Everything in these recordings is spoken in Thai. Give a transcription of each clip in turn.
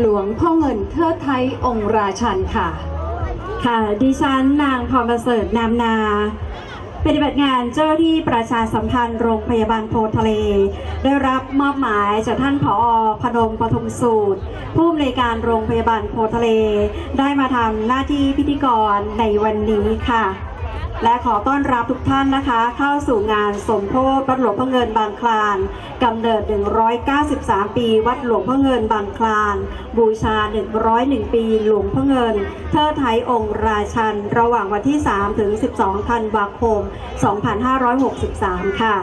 หลวงพ่อเงินเทิดไทยองค์ราชันค่ะ ค่ะ ดิฉันนางพรประเสริฐนามนา ปฏิบัติงานเจ้าที่ประชาสัมพันธ์โรงพยาบาลโพทะเล ได้รับมอบหมายจากท่านผอพนมปฐมสูตร ผู้อำนวยการโรงพยาบาลโพทะเล ได้มาทำหน้าที่พิธีกรในวันนี้ค่ะ และขอต้อนรับทุกท่านนะคะ เข้าสู่งานสมโพธิวัดหลวงพ่อเงินบางคลานกำเนิด 193 ปี วัดหลวงพ่อเงินบางคลาน บูชา 101 ปี หลวงพ่อเงิน เทิดไทยองค์ราชัน ระหว่างวันที่ 3 ถึง 12 ธันวาคม 2563 ค่ะ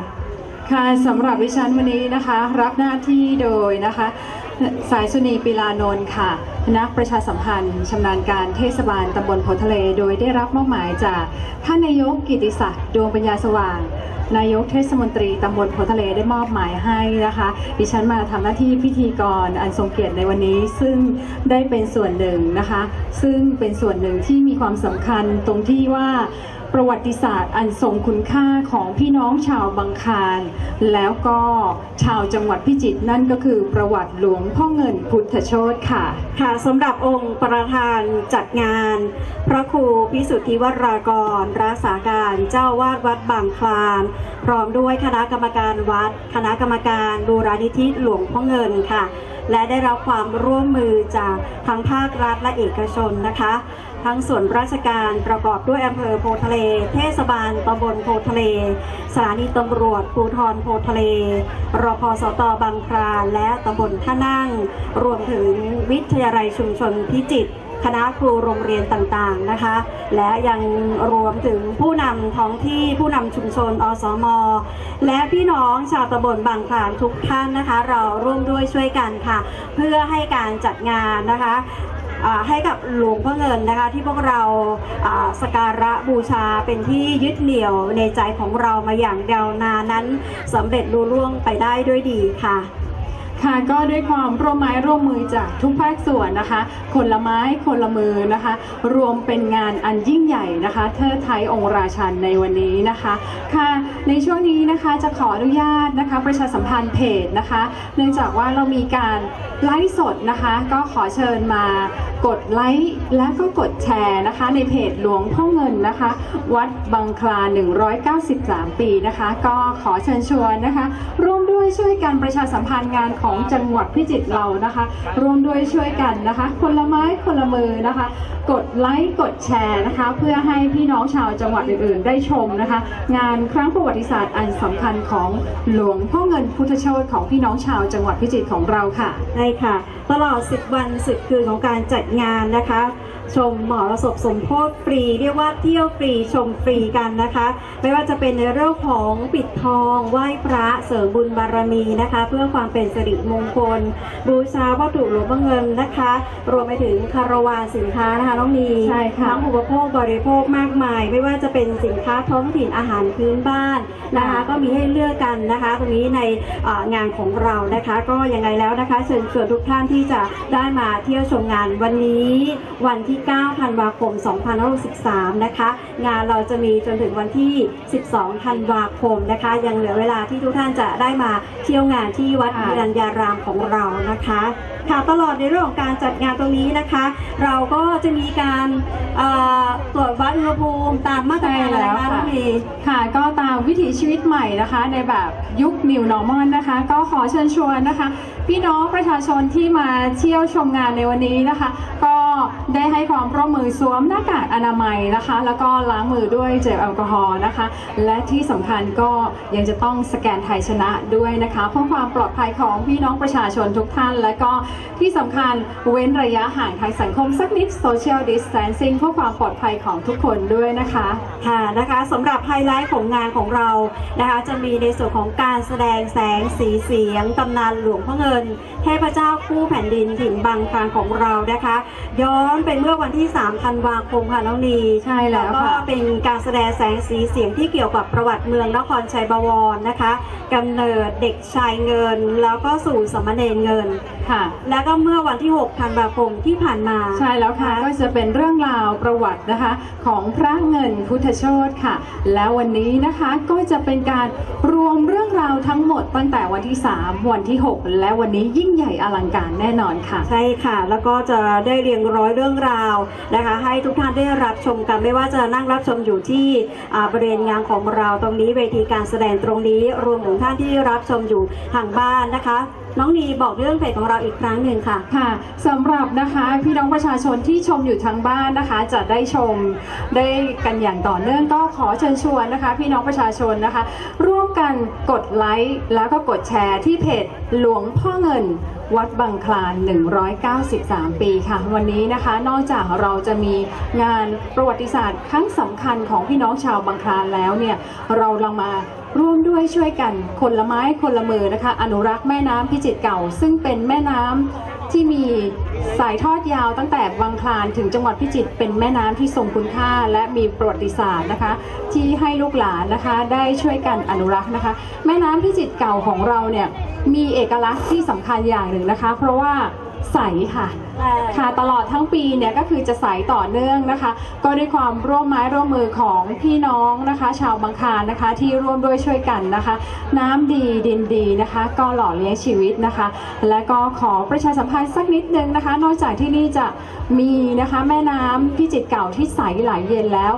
ค่ะสำหรับดิฉันวันนี้นะคะ รับหน้าที่โดยนะคะ สายสุนีปิลานนท์ค่ะ นักประชาสัมพันธ์ชำนาญการเทศบาลตำบลโพทะเล โดยได้รับมอบหมายจากท่านนายกกิติศักดิ์ดวงปัญญาสว่าง นายกเทศมนตรีตำบลโพทะเลได้มอบหมายให้นะคะ ดิฉันมาทำหน้าที่พิธีกรอันทรงเกียรติในวันนี้ ซึ่งได้เป็นส่วนหนึ่งนะคะ ซึ่งเป็นส่วนหนึ่งที่มีความสำคัญตรงที่ว่า ประวัติศาสตร์อันทรงคุณค่าของพี่น้องชาวบางคารแล้วก็ชาวจังหวัดพิจิตรนั่นก็คือประวัติหลวงพ่อเงินพุทธโชตค่ะ ค่ะสำหรับองค์ประธานจัดงาน พระครูพิสุทธิวรากร รักษาการเจ้าวาดวัดบางคลานพร้อมด้วยคณะกรรมการวัด คณะกรรมการบูรณิธิหลวงพ่อเงินค่ะ และได้รับความร่วมมือจากทั้งภาครัฐและเอกชนนะคะ ทั้งส่วนราชการประกอบด้วยอำเภอโพทะเล เทศบาลตำบลโพทะเล สถานีตำรวจภูธรโพทะเล รพสตบางคลานและตำบลท่านั่ง รวมถึงวิทยาลัยชุมชนพิจิตรคณะครูโรงเรียนต่างๆนะคะ และยังรวมถึงผู้นำท้องที่ผู้นำชุมชนอสม และพี่น้องชาวตำบลบางคลานทุกท่านนะคะ เราร่วมด้วยช่วยกันค่ะ เพื่อให้การจัดงานนะคะ ให้กับหลวงพ่อเงินนะคะที่พวกเราสกการะบูชาเป็นที่ยึดเหนี่ยวในใจของเรามาอย่างยาวนานนั้นสำเร็จลุล่วงไปได้ด้วยดีค่ะค่ะก็ด้วยความร่วมไม้ร่วมมือจากทุกภาคส่วนนะคะ คนละไม้คนละมือนะคะ รวมเป็นงานอันยิ่งใหญ่นะคะ เทิดไทยองค์ราชันในวันนี้นะคะค่ะในช่วงนี้นะคะจะขออนุญาตนะคะ ประชาสัมพันธ์เพจนะคะ เนื่องจากว่าเรามีการไลฟ์สดนะคะ ก็ขอเชิญมา กดไลค์และก็กดแชร์นะคะ ในเพจหลวงพ่อเงินนะคะ วัดบางคลา 193 ปีนะคะ ก็ขอเชิญชวนนะคะ ร่วมด้วยช่วยกันประชาสัมพันธ์งานของจังหวัดพิจิตรเรานะคะ ร่วมด้วยช่วยกันนะคะ คนละไม้คนละมือนะคะ กดไลค์กดแชร์นะคะ เพื่อให้พี่น้องชาวจังหวัดอื่นๆ ได้ชมนะคะ งานครั้งประวัติศาสตร์อันสำคัญของหลวงพ่อเงินพุทธโชตของพี่น้องชาวจังหวัดพิจิตรของเราค่ะ ใช่ค่ะ ตลอด 10 วัน 10 คืนของการจัดงานนะคะ ชมหมอระศพสมโพธิฟรี เรียกว่าเที่ยวฟรีชมฟรีกันนะคะ ไม่ว่าจะเป็นในเรื่องของปิดทองไหว้พระเสริมบุญบารมีนะคะ เพื่อความเป็นสิริมงคล บูชาวัตถุหลวงพ่อเงินนะคะ รวมไปถึงคาราวานสินค้านะคะน้องนีใช่ค่ะทั้งอุปโภคบริโภคมากมาย ไม่ว่าจะเป็นสินค้าท้องถิ่นอาหารพื้นบ้านนะคะ ก็มีให้เลือกกันนะคะ ตรงนี้ในเอ่องานของเรานะคะ ก็ยังไงแล้วนะคะ เชิญชวนทุกท่านที่จะได้มาเที่ยวชมงานวันนี้วันที่9 ธันวาคม 2563 นะคะ งานเราจะมีจนถึงวันที่ 12 ธันวาคมนะคะ ยังเหลือเวลาที่ทุกท่านจะได้มาเที่ยวงานที่วัดค่ะวิรัญญารามของเรานะคะ ค่ะตลอดในเรื่องของการจัดงานตรงนี้นะคะ เราก็จะมีการเอ่อตรวจวัดอุณหภูมิตามมาตรการอะไรคะน้องพีค่ะก็ตามวิถีชีวิตใหม่นะคะ ในแบบยุค New Normal นะคะ ก็ขอเชิญชวนนะคะ พี่น้องประชาชนที่มาเที่ยวชมงานในวันนี้นะคะ ก็ ได้ให้ความร่วมมือสวมหน้ากากอนามัยนะคะ แล้วก็ล้างมือด้วยเจลแอลกอฮอล์นะคะ และที่สำคัญก็ยังจะต้องสแกนไทยชนะด้วยนะคะเพื่อความปลอดภัยของพี่น้องประชาชนทุกท่าน และก็ที่สำคัญเว้นระยะห่างทางสังคมสักนิด social distancing เพื่อความปลอดภัยของทุกคนด้วยนะคะค่ะนะคะสำหรับไฮไลท์ของงานของเรานะคะ จะมีในส่วนของการแสดงแสงสีเสียงตำนานหลวงพ่อเงิน เทพเจ้าคู่แผ่นดินถิ่นบางคลานของเรานะคะย้อนไปเมื่อวันที่ 3 ธันวาคมค่ะน้องนีใช่แล้วก็ค่ะเป็นการแสดงแสงสีเสียงที่เกี่ยวกับประวัติเมืองนครชัยบวรนะคะกำเนิดเด็กชายเงิน แล้วก็สู่สมณเณรเงิน ค่ะ แล้วก็เมื่อวันที่ 6 ธันวาคมที่ผ่านมา ใช่แล้วค่ะ ก็จะเป็นเรื่องราวประวัตินะคะ ของพระเงินพุทธโชตค่ะ แล้ววันนี้นะคะก็จะเป็นการรวมเรื่องราวทั้งหมดตั้งแต่วันที่ 3 วันที่ 6 และวันนี้ยิ่งยิ่งใหญ่อลังการแน่นอนค่ะ ใช่ค่ะ แล้วก็จะได้เรียงร้อยเรื่องราวนะคะ ให้ทุกท่านได้รับชมกันไม่ว่าจะนั่งรับชมอยู่ที่บริเวณงานของเราตรงนี้เวทีการแสดงตรงนี้รวมถึงท่านที่รับชมอยู่ทางบ้านนะคะน้องนีบอกเรื่องเพจของเราอีกครั้งหนึ่งค่ะ ค่ะสำหรับนะคะพี่น้องประชาชนที่ชมอยู่ทางบ้านนะคะ จะได้ชมได้กันอย่างต่อเนื่องก็ขอเชิญชวนนะคะ พี่น้องประชาชนนะคะ ร่วมกันกดไลค์แล้วก็กดแชร์ที่เพจหลวงพ่อเงินวัดบางคลาน 193 ปีค่ะ วันนี้นะคะ นอกจากเราจะมีงานประวัติศาสตร์ครั้งสำคัญของพี่น้องชาวบางคลานแล้วเนี่ย เราลองมาร่วมด้วยช่วยกันคนละไม้คนละมือนะคะ อนุรักษ์แม่น้ำพิจิตรเก่า ซึ่งเป็นแม่น้ำที่มีสายทอดยาวตั้งแต่บางคลานถึงจังหวัดพิจิตรเป็นแม่น้ำที่ทรงคุณค่า และมีประวัติศาสตร์นะคะ ที่ให้ลูกหลานนะคะได้ช่วยกันอนุรักษ์นะคะ แม่น้ำพิจิตรเก่าของเราเนี่ยมีเอกลักษณ์ที่สำคัญอย่างหนึ่งนะคะ เพราะว่า ใสค่ะ ค่ะตลอดทั้งปีเนี่ยก็คือจะใสต่อเนื่องนะคะ ก็ด้วยความร่วมไม้ร่วมมือของพี่น้องนะคะ ชาวบางคลานนะคะ ที่ร่วมด้วยช่วยกันนะคะ น้ำดีดินดีนะคะ ก็หล่อเลี้ยงชีวิตนะคะ และก็ขอประชาสัมพันธ์สักนิดนึงนะคะ นอกจากที่นี่จะมีนะคะแม่น้ำพิจิตรเก่าที่ใสไหลเย็นแล้ว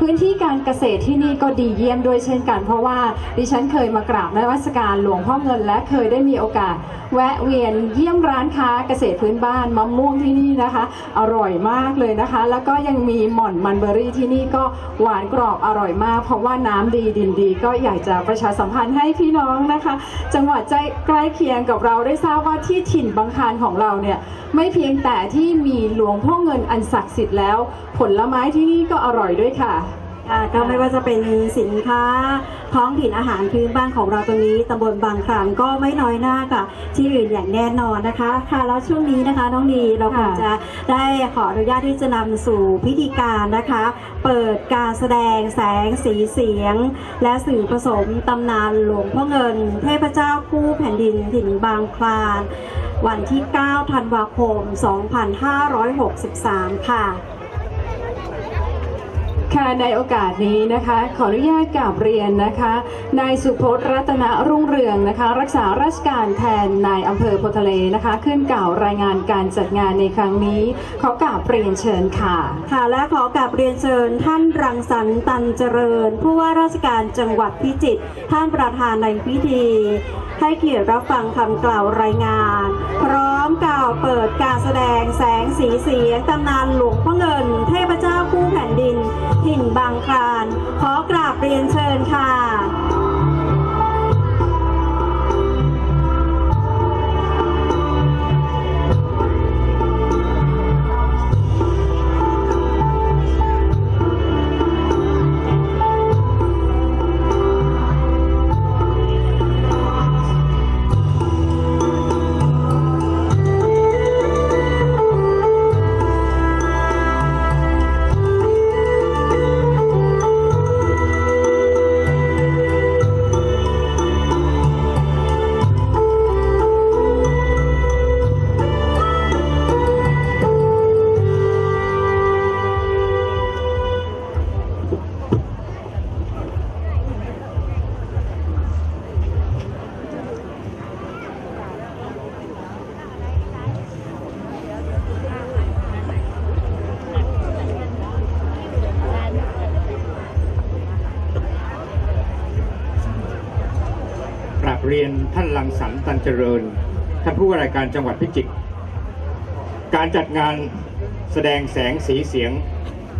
พื้นที่การเกษตรที่นี่ก็ดีเยี่ยมด้วยเช่นกัน เพราะว่าดิฉันเคยมากราบนมัสการหลวงพ่อเงิน และเคยได้มีโอกาส แวะเวียนเยี่ยมร้านค้าเกษตรพื้นบ้านมะม่วงที่นี่นะคะ อร่อยมากเลยนะคะ แล้วก็ยังมีหม่อนมันเบอรี่ที่นี่ก็หวานกรอบอร่อยมาก เพราะว่าน้ำดีดินดี ก็อยากจะประชาสัมพันธ์ให้พี่น้องนะคะ จังหวัดใจใกล้เคียงกับเราได้ทราบว่าที่ถิ่นบางคานของเราเนี่ยไม่เพียงแต่ที่มีหลวงพ่อเงินอันศักดิ์สิทธิ์แล้ว ผลไม้ที่นี่ก็อร่อยด้วยค่ะ อ่าก็ไม่ว่าจะเป็นสินค้าท้องถิ่นอาหารพื้นบ้านของเราตรงนี้ตำบลบางครามก็ไม่น้อยหน้ากับที่อื่นอย่างแน่นอนนะคะ ค่ะแล้วช่วงนี้นะคะน้องนีเราคงค่ะจะได้ขออนุญาตที่จะนำสู่พิธีการนะคะ เปิดการแสดงแสงสีเสียง และสื่อผสมตำนานหลวงพ่อเงิน เทพเจ้าคู่แผ่นดินถิ่นบางคลานวันที่ 9 ธันวาคม 2563 ค่ะ ค่ะในโอกาสนี้นะคะ ขออนุญาตกราบเรียนนะคะนายสุพจน์รัตนรุ่งเรืองนะคะ รักษาราชการแทนนายอำเภอโพทะเลนะคะ ขึ้นกล่าวรายงานการจัดงานในครั้งนี้ ขอกราบเรียนเชิญค่ะค่ะและขอกราบเรียนเชิญ ท่านรังสรรค์ตันเจริญ ผู้ว่าราชการจังหวัดพิจิตรท่านประธานในพิธี ให้เกียรติรับฟังคำกล่าวรายงาน พร้อมกล่าวเปิดการแสดงแสงสีเสียงตำนานหลวงพ่อเงิน เทพเจ้าคู่แผ่นดิน ถิ่นบางคลาน ขอกราบเรียนเชิญค่ะ เรียนท่านลังสรรค์ตันเจริญ ท่านผู้ว่าราชการจังหวัดพิจิตรการจัดงานแสดงแสงสีเสียง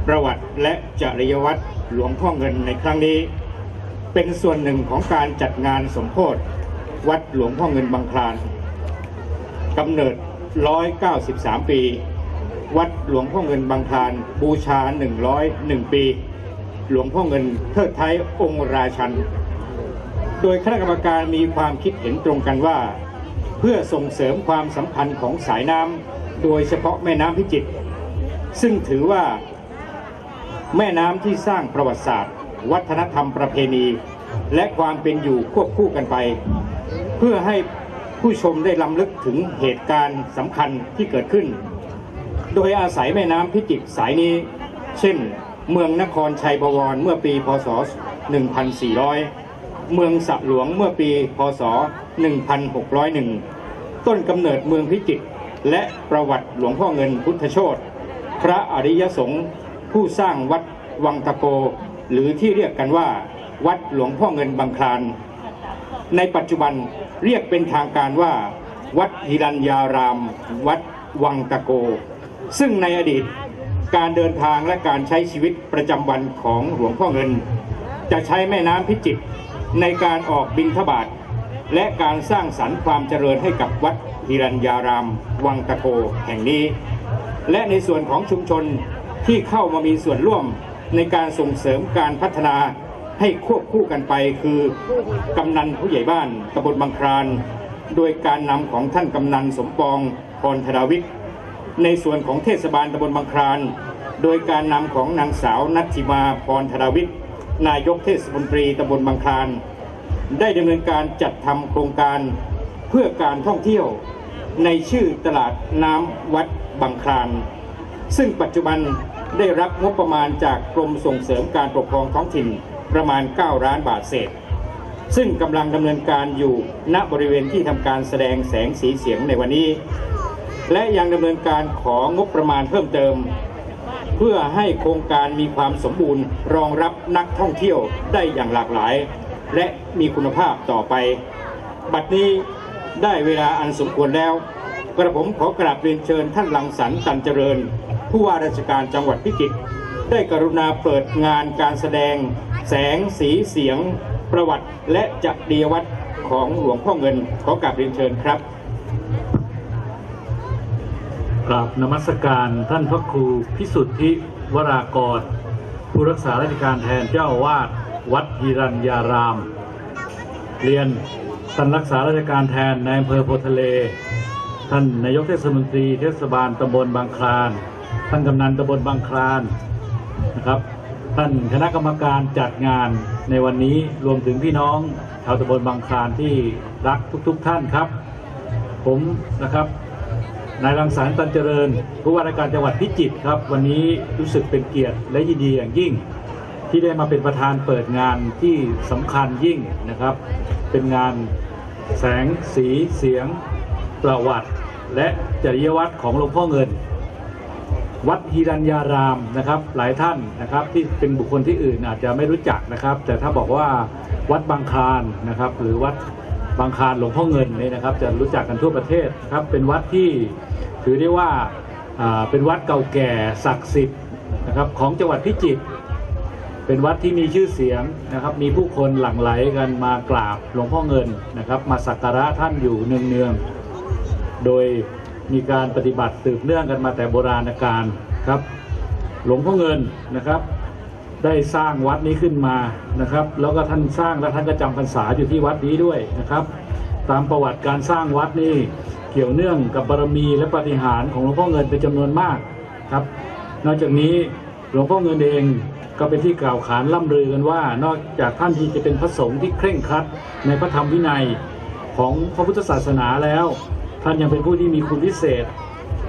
ประวัติและจริยวัตรหลวงพ่อเงินในครั้งนี้ เป็นส่วนหนึ่งของการจัดงานสมโพธิวัดหลวงพ่อเงินบางคลานกำเนิด 193 ปี วัดหลวงพ่อเงินบางคลานบูชา 101 ปี หลวงพ่อเงินเทิดไทยองค์ราชัน โดยคณะกรรมการมีความคิดเห็นตรงกันว่า เพื่อส่งเสริมความสัมพันธ์ของสายน้ำโดยเฉพาะแม่น้ำพิจิตรซึ่งถือว่า แม่น้ำที่สร้างประวัติศาสตร์ วัฒนธรรมประเพณี และความเป็นอยู่ควบคู่กันไป เพื่อให้ผู้ชมได้ลำลึกถึงเหตุการณ์สำคัญที่เกิดขึ้น โดยอาศัยแม่น้ำพิจิตรสายนี้ เช่น เมืองนครชัยบวรเมื่อปีพศ 1400 เมืองสะหลวงเมื่อปีพศ 1601 ต้นกำเนิดเมืองพิจิตรและประวัติหลวงพ่อเงินพุทธโชตพระอริยสงฆ์ผู้สร้างวัดวังตะโก หรือที่เรียกกันว่า วัดหลวงพ่อเงินบางคลาน ในปัจจุบันเรียกเป็นทางการว่า วัดฮิรัญญาราม วัดวังตะโก ซึ่งในอดีตการเดินทางและการใช้ชีวิตประจำวันของหลวงพ่อเงิน จะใช้แม่น้ำพิจิตร ในการออกบินทบาทและการสร้างสรรค์ความเจริญให้กับวัดฮิรัญญาราม วังตะโกแห่งนี้ และในส่วนของชุมชนที่เข้ามามีส่วนร่วมในการส่งเสริมการพัฒนาให้ควบคู่กันไปคือกำนันผู้ใหญ่บ้านตำบลบางคราน โดยการนำของท่านกำนันสมปองพรธดาวิทย์ในส่วนของเทศบาลตำบลบางคราน โดยการนำของนางสาวนัทธิมาพรธดาวิทย์ นายกเทศมนตรีตำบลบางคราน ได้ดำเนินการจัดทำโครงการเพื่อการท่องเที่ยวในชื่อตลาดน้ำวัดบางคลาน ซึ่งปัจจุบันได้รับงบประมาณจากกรมส่งเสริมการปกครองท้องถิ่นประมาณ 9 ล้านบาทเศษ ซึ่งกำลังดำเนินการอยู่ณบริเวณที่ทำการแสดงแสงสีเสียงในวันนี้ และยังดำเนินการของบประมาณเพิ่มเติม เพื่อให้โครงการมีความสมบูรณ์ รองรับนักท่องเที่ยวได้อย่างหลากหลาย และมีคุณภาพต่อไป บัดนี้ได้เวลาอันสมควรแล้ว กระผมขอกราบเรียนเชิญท่านลังสรรตันเจริญ ผู้ว่าราชการจังหวัดพิจิตรได้กรุณาเปิดงานการแสดง แสงสีเสียง ประวัติและจักรีวัตรของหลวงพ่อเงินขอกราบเรียนเชิญครับ กราบนมัสการท่านพระครูพิสุทธิวรากร ผู้รักษาราชการแทนเจ้าอาวาดวัดฮิรัญญาราม เรียนท่านรักษาราชการแทนในอำเภอโพทะเล ท่านนายกเทศมนตรีเทศบาลตำบลบางคลาน ท่านกำนันตำบลบางคลานนะครับ ท่านคณะกรรมการจัดงานในวันนี้รวมถึงพี่น้องชาวตำบลบางคลานที่รักทุกๆทท่านครับ ผมนะครับ นายรังสรรค์ตันเจริญ ผู้ว่าราชการจังหวัดพิจิตรครับ วันนี้รู้สึกเป็นเกียรติและยินดีอย่างยิ่ง ที่ได้มาเป็นประธานเปิดงานที่สำคัญยิ่งนะครับ เป็นงานแสงสีเสียง ประวัติ และจริยวัตรของหลวงพ่อเงิน วัดฮิรัญญารามนะครับ หลายท่านนะครับที่เป็นบุคคลที่อื่นอาจจะไม่รู้จักนะครับ แต่ถ้าบอกว่าวัดบางคลานนะครับ หรือวัด บางคานหลวงพ่อเงินเนี่ยนะครับ จะรู้จักกันทั่วประเทศครับเป็นวัดที่ถือได้ว่าอ่าเป็นวัดเก่าแก่ศักดิ์สิทธิ์นะครับของจังหวัดพิจิตรเป็นวัดที่มีชื่อเสียงนะครับ มีผู้คนหลั่งไหลกันมากราบหลวงพ่อเงินนะครับ มาสักการะท่านอยู่เนืองๆโดยมีการปฏิบัติสืบเนื่องกันมาแต่โบราณกาลครับ หลวงพ่อเงินนะครับ ได้สร้างวัดนี้ขึ้นมานะครับ แล้วก็ท่านสร้างและท่านก็จำพรรษาอยู่ที่วัดนี้ด้วยนะครับ ตามประวัติการสร้างวัดนี่เกี่ยวเนื่องกับบารมีและปฏิหารของหลวงพ่อเงินเป็นจำนวนมากครับ นอกจากนี้หลวงพ่อเงินเองก็เป็นที่กล่าวขานล่ำลือกันว่า นอกจากท่านที่จะเป็นพระสงฆ์ที่เคร่งครัดในพระธรรมวินัยของพระพุทธศาสนาแล้ว ท่านยังเป็นผู้ที่มีคุณพิเศษ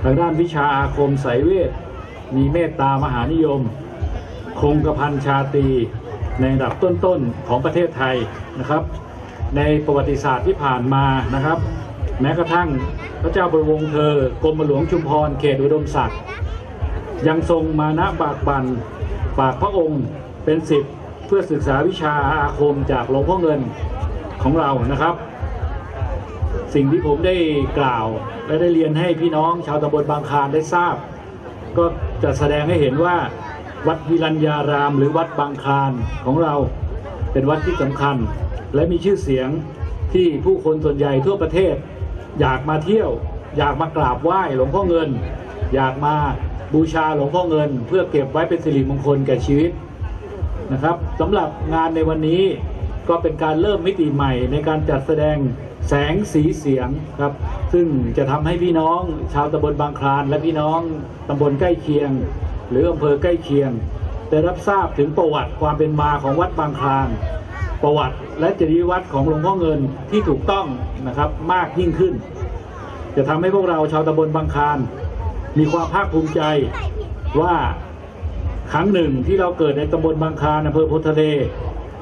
ทางด้านวิชาอาคมสายเวท มีเมตตามหานิยม คงกระพันชาตรีในระดับต้นๆของประเทศไทยนะครับ ในประวัติศาสตร์ที่ผ่านมานะครับ แม้กระทั่งพระเจ้าบรวงศ์เธอกรมหลวงชุมพรเขตอุดมศักดิ์ยังทรงมานะบากบันฝากพระองค์เป็นสิทธิ์เพื่อศึกษาวิชาอาคมจากหลวงพ่อเงินของเรานะครับ สิ่งที่ผมได้กล่าว และได้เรียนให้พี่น้องชาวตำบลบางคานได้ทราบ ก็จะแสดงให้เห็นว่า วัดวิรัญญาราม หรือวัดบางคลานของเราเป็นวัดที่สำคัญ และมีชื่อเสียงที่ผู้คนส่วนใหญ่ทั่วประเทศ อยากมาเที่ยว อยากมากราบไหว้หลวงพ่อเงิน อยากมาบูชาหลวงพ่อเงิน เพื่อเก็บไว้เป็นสิริมงคลแก่ชีวิตนะครับสำหรับงานในวันนี้ก็เป็นการเริ่มมิติใหม่ในการจัดแสดงแสงสีเสียงครับ ซึ่งจะทำให้พี่น้องชาวตำบลบางคลาน และพี่น้องตำบลใกล้เคียง หรืออำเภอใกล้เคียง ได้รับทราบถึงประวัติความเป็นมาของวัดบางคลานประวัติและจริยวัตรของหลวงพ่อเงินที่ถูกต้องนะครับมากยิ่งขึ้น จะทำให้พวกเราชาวตำบลบางคลานมีความภาคภูมิใจว่าครั้งหนึ่งที่เราเกิดในตำบลบางคลานอำเภอโพธิ์ทะเล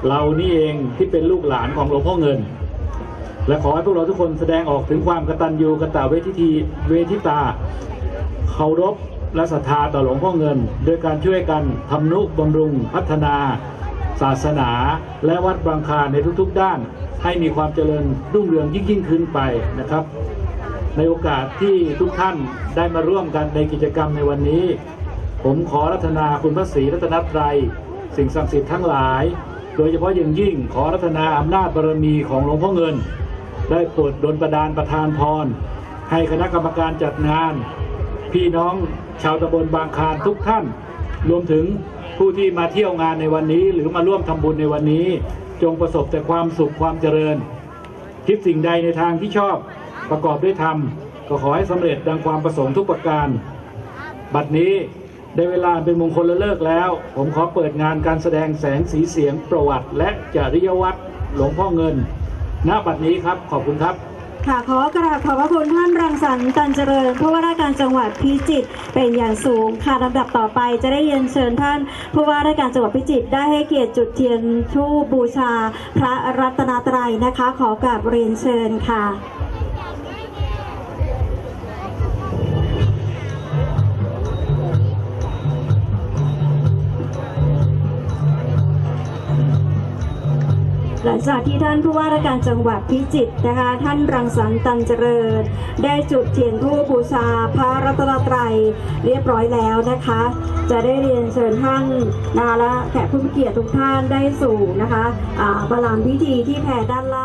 เรานี่เองที่เป็นลูกหลานของหลวงพ่อเงิน และขอให้พวกเราทุกคนแสดงออกถึงความกตัญญูกตเวทิทีเวทิตาเคารพ และศรัทธาต่อหลวงพ่อเงิน โดยการช่วยกันทำนุบำรุงพัฒนา ศาสนา และวัดบางคาในทุกๆด้าน ให้มีความเจริญรุ่งเรืองยิ่งยิ่งขึ้นไปนะครับ ในโอกาสที่ทุกท่านได้มาร่วมกันในกิจกรรมในวันนี้ ผมขอรัตนาคุณพระศรีรัตนตรัย สิ่งศักดิ์สิทธิ์ทั้งหลาย โดยเฉพาะอย่างยิ่งขอรัตนาอำนาจบารมีของหลวงพ่อเงิน ได้โปรดดลประดานประทานพรให้คณะกรรมการจัดงาน พี่น้องชาวตำบลบางคานทุกท่าน รวมถึงผู้ที่มาเที่ยวงานในวันนี้ หรือมาร่วมทำบุญในวันนี้ จงประสบแต่ความสุขความเจริญ คิดสิ่งใดในทางที่ชอบประกอบด้วยธรรม ก็ขอให้สำเร็จดังความประสงค์ทุกประการ บัดนี้ได้เวลาเป็นมงคลละเลิกแล้ว ผมขอเปิดงานการแสดงแสงสีเสียงประวัติ และจริยวัตรหลวงพ่อเงิน ณ บัดนี้ครับขอบคุณครับ ค่ะขอกราบขอบพระคุณท่านรังสรรค์ตันเจริญผู้ว่าราชการจังหวัดพิจิตรเป็นอย่างสูงค่ะลำดับต่อไปจะได้เรียนเชิญท่านผู้ว่าราชการจังหวัดพิจิตรได้ให้เกียรติจุดเทียนชูบูชา พระรัตนตรัยนะคะ ขอกราบเรียนเชิญค่ะ หลังจากที่ท่านผู้ว่าราชการจังหวัดพิจิตรนะคะ ท่านรังสรรค์ตันเจริญ ได้จุดเทียนธูปบูชาพระรัตนตรัยเรียบร้อยแล้วนะคะ จะได้เรียนเชิญท่านนาและแขกผู้มีเกียรติทุกท่านได้สู่นะคะบาระลามพิธีที่แพรด้านล่าง